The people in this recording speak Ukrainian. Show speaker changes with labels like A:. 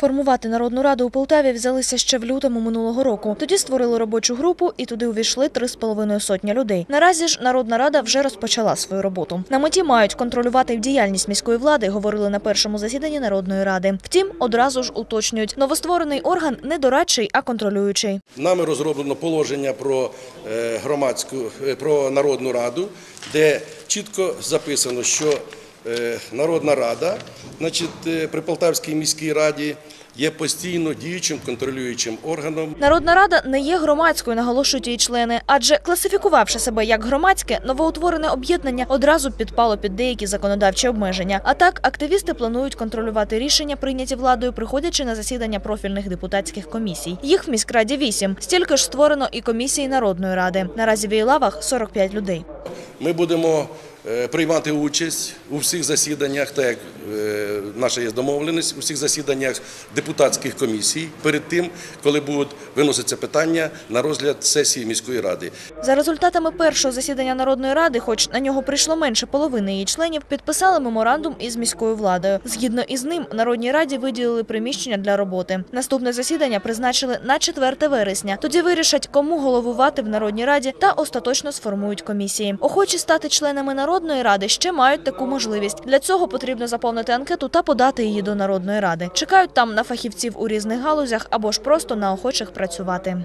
A: Формувати народну раду у Полтаві взялися ще в лютому минулого року. Тоді створили робочу групу, і туди увійшли три з половиною сотні людей. Наразі ж народна рада вже розпочала свою роботу. На меті мають контролювати діяльність міської влади, говорили на першому засіданні народної ради. Втім, одразу ж уточнюють, новостворений орган не дорадчий, а контролюючий.
B: Нами розроблено положення про е, громадську е, про народну раду, де чітко записано, що народна рада, значить, е, при Полтавській міській раді є постійно діючим контролюючим органом.
A: Народна рада не є громадською, наголошують її члени, адже класифікувавши себе як громадське, новоутворене об'єднання одразу підпало під деякі законодавчі обмеження. А так, активісти планують контролювати рішення, прийняті владою, приходячи на засідання профільних депутатських комісій. Їх в міськраді вісім. Стільки ж створено і комісії народної ради. Наразі в її лавах 45 людей.
B: Ми будемо е, приймати участь у всіх засіданнях, так як е, наша є домовленість, у всіх засіданнях депутатських комісій перед тим, коли будуть виноситися питання на розгляд сесії міської ради.
A: За результатами першого засідання народної ради, хоч на нього прийшло менше половини її членів, підписали меморандум із міською владою. Згідно із ним, народній раді виділили приміщення для роботи. Наступне засідання призначили на 4 вересня. Тоді вирішать, кому головувати в народній раді та остаточно сформують комісії. Охочі стати членами народної ради ще мають таку можливість. Для цього потрібно заповнити анкету та подати її до народної ради. Чекають там на фахівців у різних галузях або ж просто на охочих працювати.